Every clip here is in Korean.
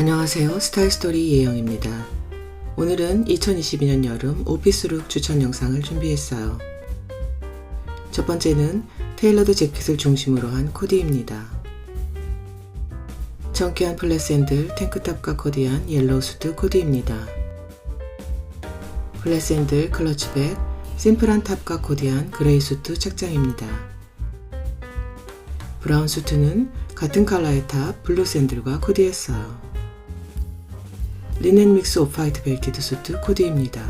안녕하세요. 스타일스토리 예영입니다. 오늘은 2022년 여름 오피스룩 추천 영상을 준비했어요. 첫 번째는 테일러드 재킷을 중심으로 한 코디입니다. 청키한 플랫 샌들 탱크탑과 코디한 옐로우 수트 코디입니다. 플랫 샌들 클러치백 심플한 탑과 코디한 그레이 수트 착장입니다. 브라운 수트는 같은 컬러의 탑 블루 샌들과 코디했어요. 리넨 믹스 오프화이트 벨티드 수트 코디입니다.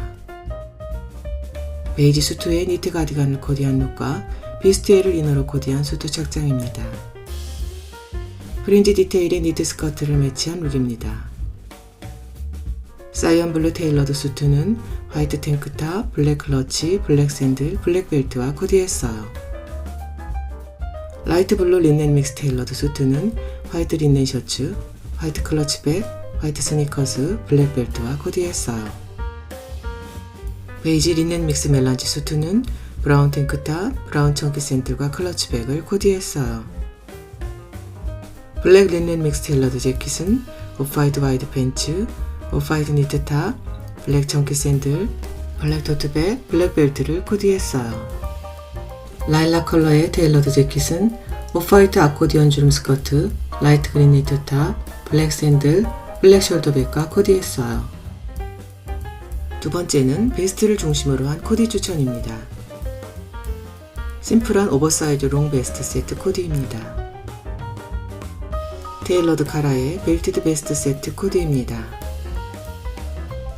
베이지 수트에 니트 가디건을 코디한 룩과 비스트웨이를 이너로 코디한 수트 착장입니다. 프린지 디테일의 니트 스커트를 매치한 룩입니다. 사이언 블루 테일러드 수트는 화이트 탱크탑, 블랙 클러치, 블랙 샌들, 블랙 벨트와 코디했어요. 라이트 블루 린넨 믹스 테일러드 수트는 화이트 린넨 셔츠, 화이트 클러치백, 화이트 스니커즈, 블랙 벨트와 코디했어요. 베이지 린넨 믹스 멜란지 수트는 브라운 탱크탑, 브라운 청키 샌들과 클러치백을 코디했어요. 블랙 린넨 믹스 테일러드 재킷은 오프화이트 와이드 팬츠, 오프화이트 니트 탑, 블랙 청키 샌들, 블랙 토트백, 블랙 벨트를 코디했어요. 라일락 컬러의 테일러드 재킷은 오프화이트 아코디언 주름 스커트, 라이트 그린 니트 탑, 블랙 샌들, 블랙 숄더백과 코디했어요. 두 번째는 베스트를 중심으로 한 코디 추천입니다. 심플한 오버사이즈 롱 베스트 세트 코디입니다. 테일러드 카라의 벨티드 베스트 세트 코디입니다.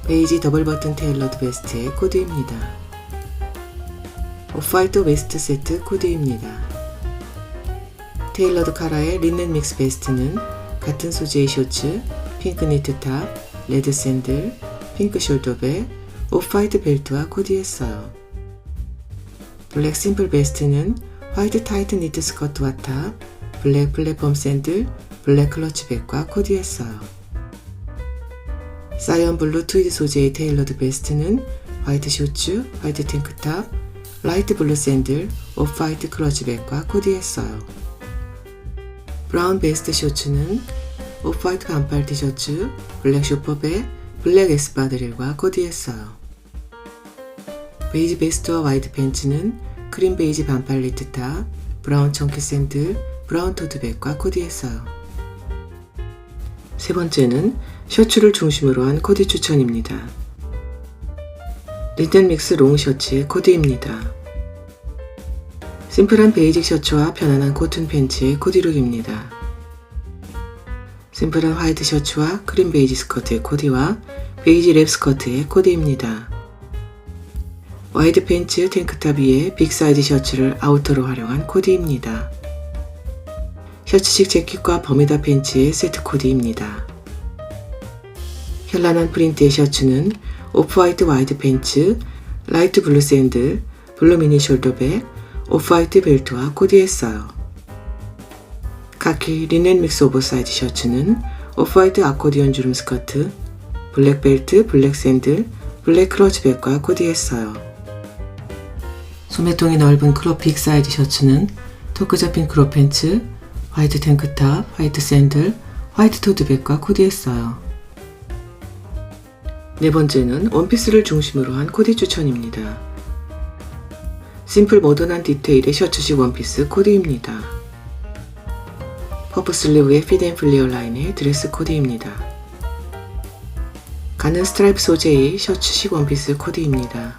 베이지 더블 버튼 테일러드 베스트의 코디입니다. 오프화이트 웨스트 세트 코디입니다. 테일러드 카라의 린넨 믹스 베스트는 같은 소재의 셔츠, 핑크 니트 탑, 레드 샌들, 핑크 숄더백, 오프화이트 벨트와 코디했어요. 블랙 심플 베스트는 화이트 타이트 니트 스커트와 탑, 블랙 플랫폼 샌들, 블랙 클러치백과 코디했어요. 사이언 블루 트위드 소재의 테일러드 베스트는 화이트 셔츠, 화이트 탱크탑, 라이트 블루 샌들, 오프화이트 클러치백과 코디했어요. 브라운 베스트 셔츠는 오프화이트 반팔 티셔츠, 블랙 슈퍼백, 블랙 에스파 드릴과 코디했어요. 베이지 베스트와 화이트 팬츠는 크림 베이지 반팔 니트탑, 브라운 청키 샌들, 브라운 토트백과 코디했어요. 세 번째는 셔츠를 중심으로 한 코디 추천입니다. 리든 믹스 롱 셔츠의 코디입니다. 심플한 베이직 셔츠와 편안한 코튼 팬츠의 코디룩입니다. 심플한 화이트 셔츠와 크림 베이지 스커트의 코디와 베이지 랩 스커트의 코디입니다. 와이드 팬츠 탱크탑 위에 빅 사이즈 셔츠를 아우터로 활용한 코디입니다. 셔츠식 재킷과 버미다 팬츠의 세트 코디입니다. 현란한 프린트의 셔츠는 오프화이트 와이드 팬츠, 라이트 블루 샌들, 블루 미니 숄더백, 오프화이트 벨트와 코디했어요. 카키 리넨 믹스 오버사이즈 셔츠는 오프화이트 아코디언 주름 스커트, 블랙 벨트, 블랙 샌들, 블랙 클러치백과 코디했어요. 소매통이 넓은 크롭 빅 사이즈 셔츠는 토크 잡힌 크롭 팬츠, 화이트 탱크탑, 화이트 샌들, 화이트 토드백과 코디했어요. 네 번째는 원피스를 중심으로 한 코디 추천입니다. 심플 모던한 디테일의 셔츠식 원피스 코디입니다. 퍼프 슬리브의 피드앤 플리어 라인의 드레스 코디입니다. 가는 스트라이프 소재의 셔츠식 원피스 코디입니다.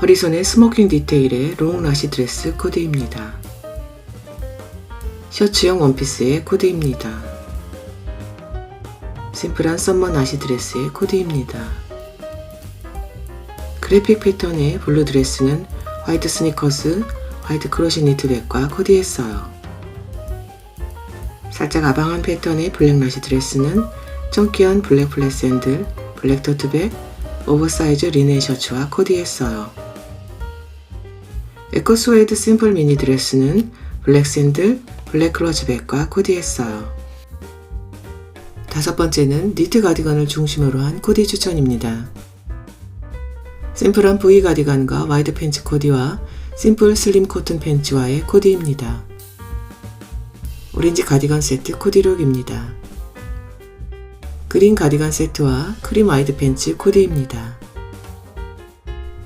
허리선의 스모킹 디테일의 롱 라시 드레스 코디입니다. 셔츠용 원피스의 코디입니다. 심플한 썸머 나시 드레스의 코디입니다. 그래픽 패턴의 블루 드레스는 화이트 스니커스, 화이트 크로시 니트백과 코디했어요. 살짝 아방한 패턴의 블랙 나시 드레스는 청키한 블랙 플랫 샌들, 블랙 토트백, 오버사이즈 리넨 셔츠와 코디했어요. 에코스웨이드 심플 미니 드레스는 블랙 샌들, 블랙 클러즈백과 코디했어요. 다섯 번째는 니트 가디건을 중심으로 한 코디 추천입니다. 심플한 V 가디건과 와이드 팬츠 코디와 심플 슬림 코튼 팬츠와의 코디입니다. 오렌지 가디건 세트 코디룩입니다. 그린 가디건 세트와 크림 와이드 팬츠 코디입니다.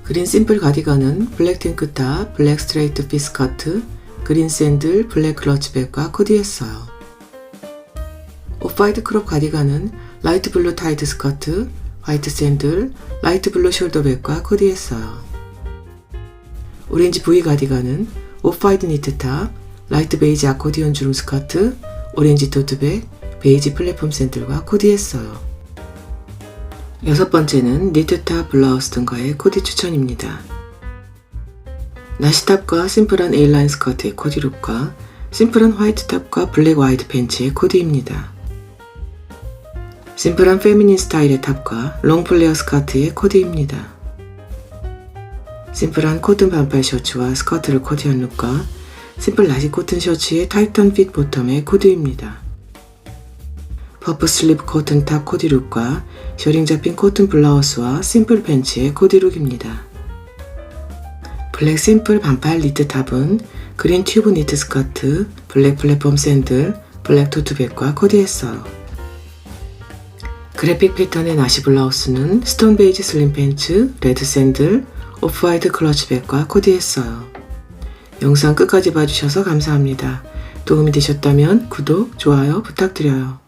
그린 심플 가디건은 블랙 탱크탑, 블랙 스트레이트 피스커트, 그린 샌들, 블랙 클러치백과 코디했어요. 오프화이트 크롭 가디건은 라이트 블루 타이트 스커트, 화이트 샌들, 라이트 블루 숄더백과 코디했어요. 오렌지 V 가디건은 오프화이트 니트탑, 라이트 베이지 아코디언 주름 스커트, 오렌지 토트백, 베이지 플랫폼 샌들과 코디했어요. 여섯 번째는 니트탑 블라우스 등과의 코디 추천입니다. 나시탑과 심플한 에일라인 스커트의 코디룩과 심플한 화이트 탑과 블랙 와이드 팬츠의 코디입니다. 심플한 페미닌 스타일의 탑과 롱 플레어 스커트의 코디입니다. 심플한 코튼 반팔 셔츠와 스커트를 코디한 룩과 심플 라지 코튼 셔츠의 타이턴 핏 보텀의 코디입니다. 퍼프 슬립 코튼 탑 코디룩과 셔링 잡힌 코튼 블라우스와 심플 팬츠의 코디룩입니다. 블랙 심플 반팔 니트 탑은 그린 튜브 니트 스커트, 블랙 플랫폼 샌들, 블랙 토트백과 코디했어요. 그래픽 패턴의 나시 블라우스는 스톤 베이지 슬림 팬츠, 레드 샌들, 오프화이트 클러치백과 코디했어요. 영상 끝까지 봐주셔서 감사합니다. 도움이 되셨다면 구독, 좋아요 부탁드려요.